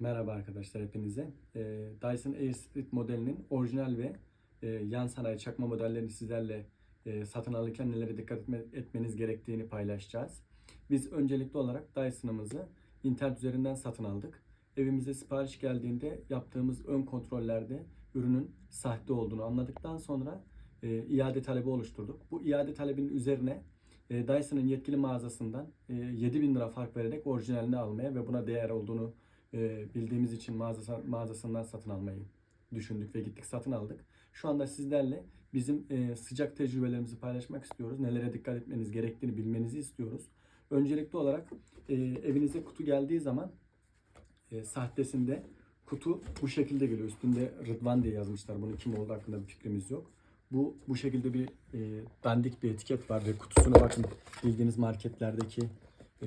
Merhaba arkadaşlar hepinize. Ee, Dyson Airstreet modelinin orijinal ve e, yan sanayi çakma modellerini sizlerle e, satın alırken nelere dikkat etme- etmeniz gerektiğini paylaşacağız. Biz öncelikli olarak Dyson'ımızı internet üzerinden satın aldık. Evimize sipariş geldiğinde yaptığımız ön kontrollerde ürünün sahte olduğunu anladıktan sonra e, iade talebi oluşturduk. Bu iade talebinin üzerine Dyson'ın yetkili mağazasından e, 7000 lira fark vererek orijinalini almaya ve buna değer olduğunu e, bildiğimiz için mağazası, mağazasından satın almayı düşündük ve gittik satın aldık. Şu anda sizlerle bizim e, sıcak tecrübelerimizi paylaşmak istiyoruz. Nelere dikkat etmeniz gerektiğini bilmenizi istiyoruz. Öncelikli olarak e, evinize kutu geldiği zaman e, sahtesinde kutu bu şekilde geliyor. Üstünde Rıdvan diye yazmışlar. Bunun kim olduğu hakkında bir fikrimiz yok. Bu bu şekilde bir e, dandik bir etiket var ve kutusuna bakın bildiğiniz marketlerdeki e,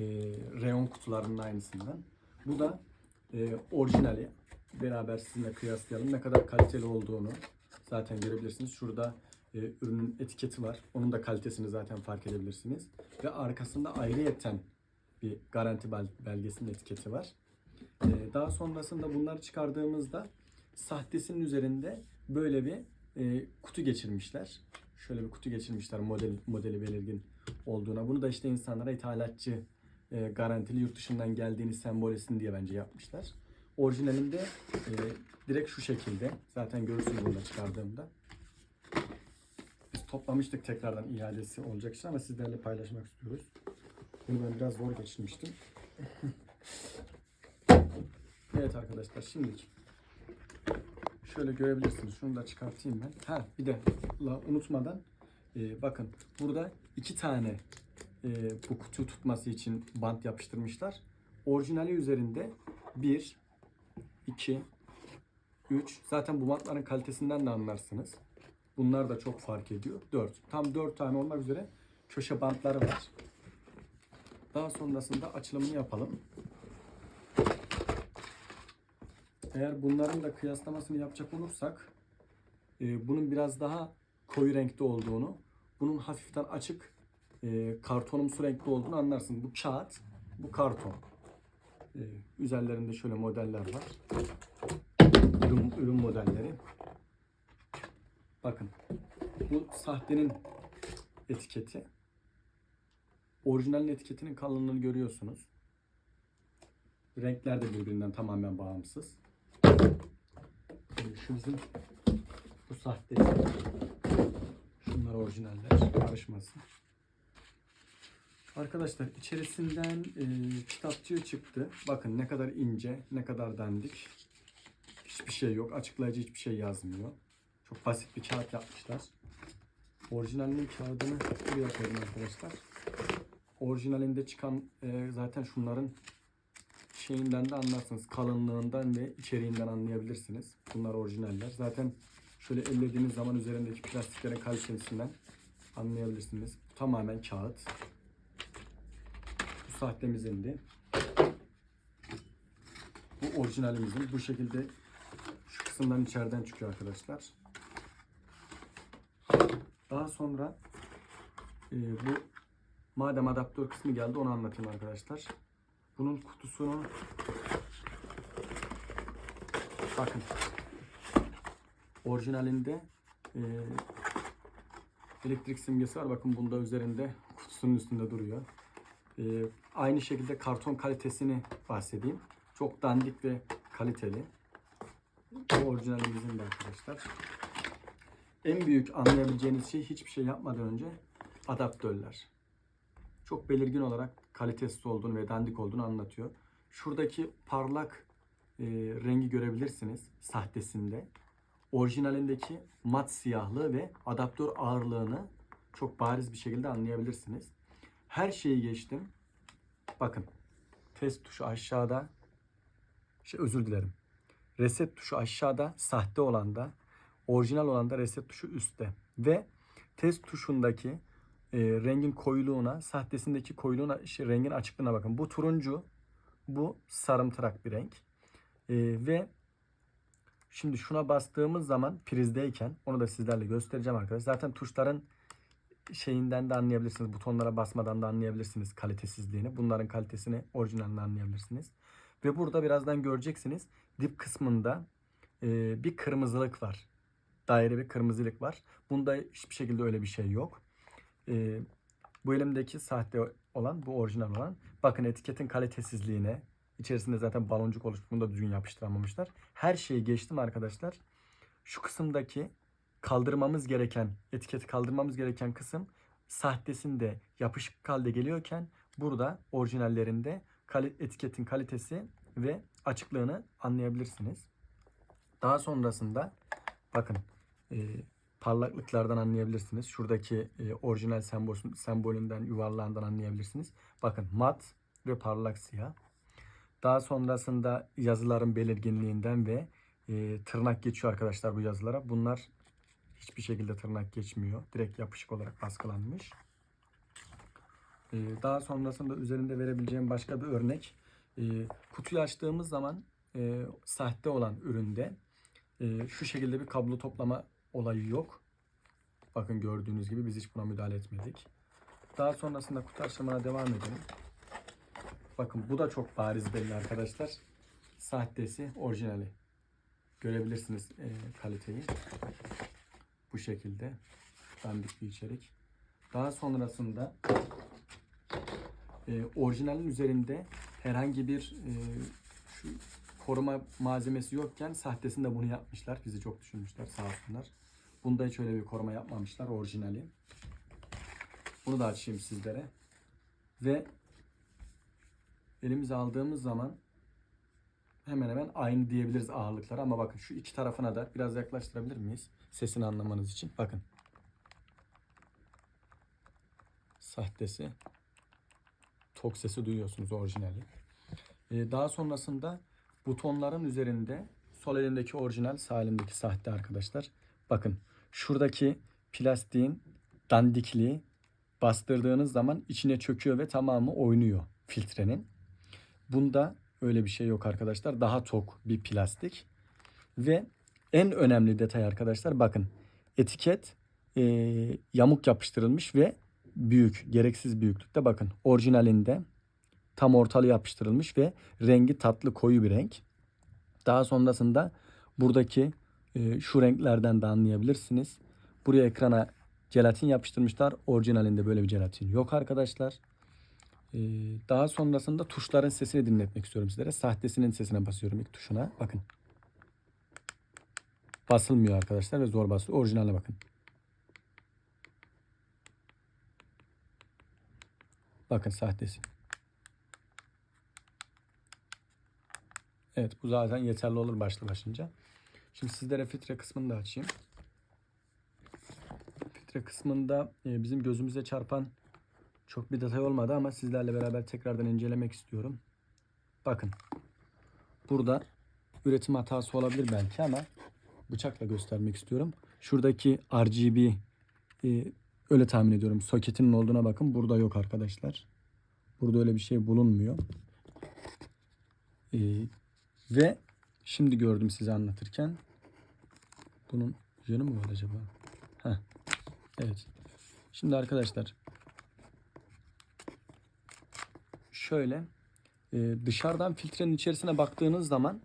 reyon kutularının aynısından. Bu da e, orijinali. Beraber sizinle kıyaslayalım. Ne kadar kaliteli olduğunu zaten görebilirsiniz. Şurada e, ürünün etiketi var. Onun da kalitesini zaten fark edebilirsiniz. Ve arkasında ayrıyeten bir garanti bel- belgesinin etiketi var. E, daha sonrasında bunları çıkardığımızda sahtesinin üzerinde böyle bir e, kutu geçirmişler. Şöyle bir kutu geçirmişler model modeli belirgin olduğuna. Bunu da işte insanlara ithalatçı e, garantili yurt dışından geldiğini sembol etsin diye bence yapmışlar. Orijinalinde e, direkt şu şekilde. Zaten görürsünüz da çıkardığımda. Biz toplamıştık tekrardan iadesi olacak için ama sizlerle paylaşmak istiyoruz. Bunu ben biraz zor geçirmiştim. evet arkadaşlar şimdilik şöyle görebilirsiniz. Şunu da çıkartayım ben. Ha bir de la, unutmadan e, bakın burada iki tane e, bu kutuyu tutması için bant yapıştırmışlar. Orijinali üzerinde 1, 2, 3. Zaten bu bantların kalitesinden de anlarsınız. Bunlar da çok fark ediyor. 4. Tam 4 tane olmak üzere köşe bantları var. Daha sonrasında açılımını yapalım. Eğer bunların da kıyaslamasını yapacak olursak e, bunun biraz daha koyu renkte olduğunu, bunun hafiften açık e, kartonumsu renkte olduğunu anlarsın. Bu kağıt, bu karton. E, üzerlerinde şöyle modeller var. Ürün, ürün modelleri. Bakın. Bu sahtenin etiketi. Orijinalin etiketinin kalınlığını görüyorsunuz. Renkler de birbirinden tamamen bağımsız. Şu bizim bu sahte. Şunlar orijinaller. Karışmasın. Arkadaşlar içerisinden e, kitapçığı çıktı. Bakın ne kadar ince, ne kadar dandik. Hiçbir şey yok. Açıklayıcı hiçbir şey yazmıyor. Çok basit bir kağıt yapmışlar. Orijinalinin kağıdını buraya koydum arkadaşlar. Orijinalinde çıkan e, zaten şunların şeyinden de anlarsınız. Kalınlığından ve içeriğinden anlayabilirsiniz. Bunlar orijinaller. Zaten şöyle ellediğiniz zaman üzerindeki plastiklerin kalitesinden anlayabilirsiniz. Tamamen kağıt. Sahtemizindi. Bu orijinalimizin. Bu şekilde şu kısımdan içeriden çıkıyor arkadaşlar. Daha sonra e, bu madem adaptör kısmı geldi onu anlatayım arkadaşlar. Bunun kutusunu bakın orijinalinde e, elektrik simgesi var. Bakın bunda üzerinde kutusunun üstünde duruyor. E, aynı şekilde karton kalitesini bahsedeyim. Çok dandik ve kaliteli. Bu orijinalimizin de arkadaşlar. En büyük anlayabileceğiniz şey hiçbir şey yapmadan önce adaptörler. Çok belirgin olarak kalitesiz olduğunu ve dandik olduğunu anlatıyor. Şuradaki parlak e, rengi görebilirsiniz sahtesinde. Orijinalindeki mat siyahlığı ve adaptör ağırlığını çok bariz bir şekilde anlayabilirsiniz. Her şeyi geçtim. Bakın test tuşu aşağıda. Şey özür dilerim. Reset tuşu aşağıda, sahte olanda, orijinal olanda reset tuşu üstte. Ve test tuşundaki e, rengin koyuluğuna, sahtesindeki koyuluğuna, şey, rengin açıklığına bakın. Bu turuncu, bu sarımtırak bir renk. E, ve şimdi şuna bastığımız zaman prizdeyken, onu da sizlerle göstereceğim arkadaşlar. Zaten tuşların şeyinden de anlayabilirsiniz. Butonlara basmadan da anlayabilirsiniz kalitesizliğini. Bunların kalitesini orijinalini anlayabilirsiniz. Ve burada birazdan göreceksiniz dip kısmında e, bir kırmızılık var. Daire bir kırmızılık var. Bunda hiçbir şekilde öyle bir şey yok. E, bu elimdeki sahte olan, bu orijinal olan. Bakın etiketin kalitesizliğine, içerisinde zaten baloncuk oluşmuş. Bunu düzgün yapıştıramamışlar. Her şeyi geçtim arkadaşlar. Şu kısımdaki kaldırmamız gereken, etiketi kaldırmamız gereken kısım sahtesinde yapışık halde geliyorken burada orijinallerinde etiketin kalitesi ve açıklığını anlayabilirsiniz. Daha sonrasında bakın e, parlaklıklardan anlayabilirsiniz. Şuradaki e, orijinal sembol, sembolünden, yuvarlağından anlayabilirsiniz. Bakın mat ve parlak siyah. Daha sonrasında yazıların belirginliğinden ve e, tırnak geçiyor arkadaşlar bu yazılara. Bunlar hiçbir şekilde tırnak geçmiyor. Direkt yapışık olarak baskılanmış. E, daha sonrasında üzerinde verebileceğim başka bir örnek. E, kutuyu açtığımız zaman e, sahte olan üründe e, şu şekilde bir kablo toplama olayı yok. Bakın gördüğünüz gibi biz hiç buna müdahale etmedik. Daha sonrasında kutu açılımına devam edelim. Bakın bu da çok bariz belli arkadaşlar. Sahtesi, orijinali. Görebilirsiniz e, kaliteyi. Bu şekilde. Dandik bir içerik. Daha sonrasında e, orijinalin üzerinde herhangi bir e, şu koruma malzemesi yokken sahtesinde bunu yapmışlar. Bizi çok düşünmüşler sağ olsunlar. Bunda hiç öyle bir koruma yapmamışlar orijinali. Bunu da açayım sizlere. Ve elimize aldığımız zaman hemen hemen aynı diyebiliriz ağırlıkları ama bakın şu iki tarafına da biraz yaklaştırabilir miyiz? Sesini anlamanız için. Bakın. Sahtesi. Tok sesi duyuyorsunuz orijinali. Ee, daha sonrasında butonların üzerinde sol elimdeki orijinal, sağ elimdeki sahte arkadaşlar. Bakın şuradaki plastiğin dandikliği bastırdığınız zaman içine çöküyor ve tamamı oynuyor filtrenin. Bunda öyle bir şey yok arkadaşlar. Daha tok bir plastik. Ve en önemli detay arkadaşlar bakın etiket e, yamuk yapıştırılmış ve büyük, gereksiz büyüklükte bakın orijinalinde tam ortalı yapıştırılmış ve rengi tatlı koyu bir renk. Daha sonrasında buradaki e, şu renklerden de anlayabilirsiniz. Buraya ekrana jelatin yapıştırmışlar. Orijinalinde böyle bir jelatin yok arkadaşlar. Ee, daha sonrasında tuşların sesini dinletmek istiyorum sizlere. Sahtesinin sesine basıyorum ilk tuşuna. Bakın. Basılmıyor arkadaşlar ve zor basılıyor. Orijinaline bakın. Bakın sahtesi. Evet bu zaten yeterli olur başlı başınca. Şimdi sizlere filtre kısmını da açayım. Filtre kısmında e, bizim gözümüze çarpan çok bir detay olmadı ama sizlerle beraber tekrardan incelemek istiyorum. Bakın. Burada üretim hatası olabilir belki ama bıçakla göstermek istiyorum. Şuradaki RGB e, öyle tahmin ediyorum. Soketinin olduğuna bakın. Burada yok arkadaşlar. Burada öyle bir şey bulunmuyor. E, ve şimdi gördüm size anlatırken. Bunun yönü mü var acaba? Heh. Evet. Şimdi arkadaşlar şöyle e, dışarıdan filtrenin içerisine baktığınız zaman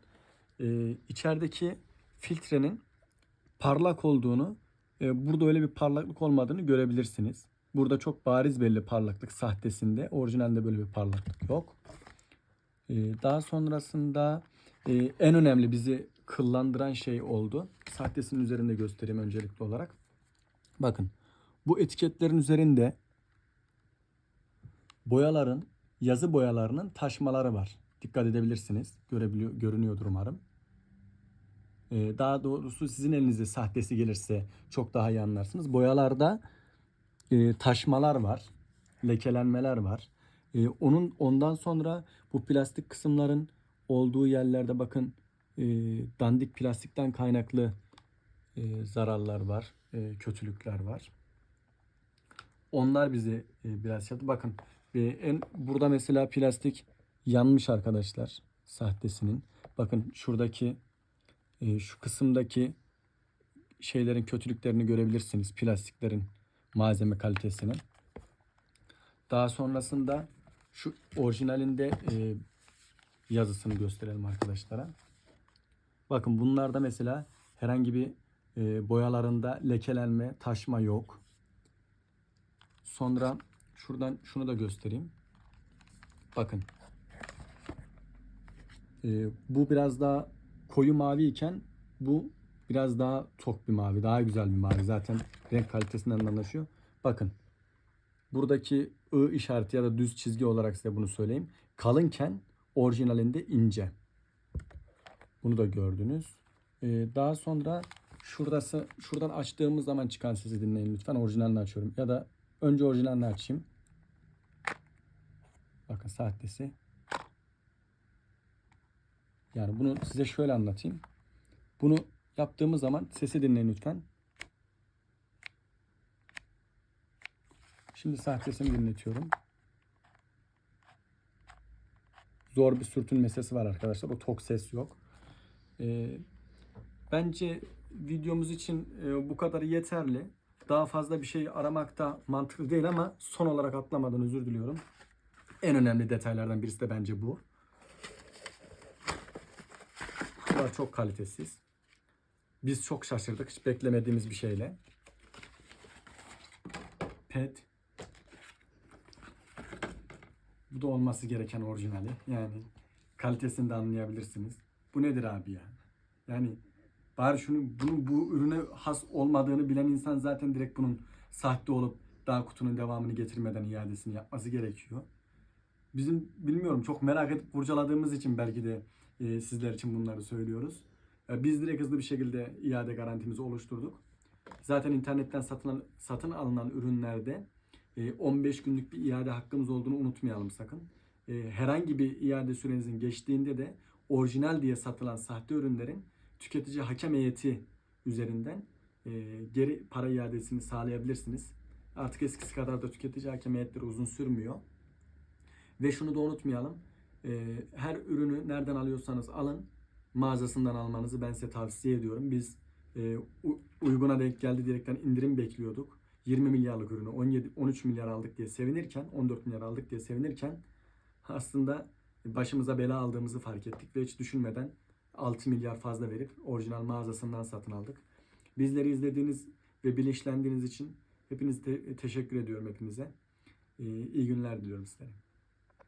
e, içerideki filtrenin parlak olduğunu e, burada öyle bir parlaklık olmadığını görebilirsiniz. Burada çok bariz belli parlaklık sahtesinde. Orijinalde böyle bir parlaklık yok. E, daha sonrasında en önemli bizi kıllandıran şey oldu. Sahtesinin üzerinde göstereyim öncelikli olarak. Bakın bu etiketlerin üzerinde boyaların yazı boyalarının taşmaları var. Dikkat edebilirsiniz. Görebiliyor, görünüyordur umarım. Ee, daha doğrusu sizin elinizde sahtesi gelirse çok daha iyi anlarsınız. Boyalarda e, taşmalar var. Lekelenmeler var. E, onun ondan sonra bu plastik kısımların olduğu yerlerde bakın e, dandik plastikten kaynaklı e, zararlar var, e, kötülükler var. Onlar bizi e, biraz yaptı. Bakın e, en burada mesela plastik yanmış arkadaşlar sahtesinin. Bakın şuradaki e, şu kısımdaki şeylerin kötülüklerini görebilirsiniz. Plastiklerin malzeme kalitesini. Daha sonrasında şu orijinalinde e, yazısını gösterelim arkadaşlara. Bakın bunlarda mesela herhangi bir e, boyalarında lekelenme, taşma yok. Sonra şuradan şunu da göstereyim. Bakın. E, bu biraz daha koyu mavi iken bu biraz daha tok bir mavi. Daha güzel bir mavi. Zaten renk kalitesinden de anlaşıyor. Bakın. Buradaki I işareti ya da düz çizgi olarak size bunu söyleyeyim. Kalınken orijinalinde ince. Bunu da gördünüz. Ee, daha sonra şuradası şuradan açtığımız zaman çıkan sesi dinleyin lütfen. Orijinalini açıyorum. Ya da önce orijinalini açayım. Bakın sahtesi. Yani bunu size şöyle anlatayım. Bunu yaptığımız zaman sesi dinleyin lütfen. Şimdi sahtesini dinletiyorum. Zor bir sürtünme sesi var arkadaşlar. O tok ses yok. Ee, bence videomuz için e, bu kadar yeterli. Daha fazla bir şey aramakta mantıklı değil ama son olarak atlamadan özür diliyorum. En önemli detaylardan birisi de bence bu. Bunlar çok kalitesiz. Biz çok şaşırdık. Hiç beklemediğimiz bir şeyle. Pet. Bu da olması gereken orijinali. Yani kalitesini de anlayabilirsiniz. Bu nedir abi ya? Yani bari şunu bunun bu ürüne has olmadığını bilen insan zaten direkt bunun sahte olup daha kutunun devamını getirmeden iadesini yapması gerekiyor. Bizim bilmiyorum çok merak edip kurcaladığımız için belki de e, sizler için bunları söylüyoruz. E, biz direkt hızlı bir şekilde iade garantimizi oluşturduk. Zaten internetten satın, satın alınan ürünlerde e, 15 günlük bir iade hakkımız olduğunu unutmayalım sakın. E, herhangi bir iade sürenizin geçtiğinde de orijinal diye satılan sahte ürünlerin tüketici hakem heyeti üzerinden e, geri para iadesini sağlayabilirsiniz. Artık eskisi kadar da tüketici hakem heyetleri uzun sürmüyor. Ve şunu da unutmayalım. e, her ürünü nereden alıyorsanız alın mağazasından almanızı ben size tavsiye ediyorum. Biz e, uyguna denk geldi diyerekten indirim bekliyorduk. 20 milyarlık ürünü 17 13 milyar aldık diye sevinirken 14 milyar aldık diye sevinirken aslında başımıza bela aldığımızı fark ettik ve hiç düşünmeden 6 milyar fazla verip orijinal mağazasından satın aldık. Bizleri izlediğiniz ve bilinçlendiğiniz için hepinize te- teşekkür ediyorum hepinize. Ee, iyi günler diliyorum sizlere.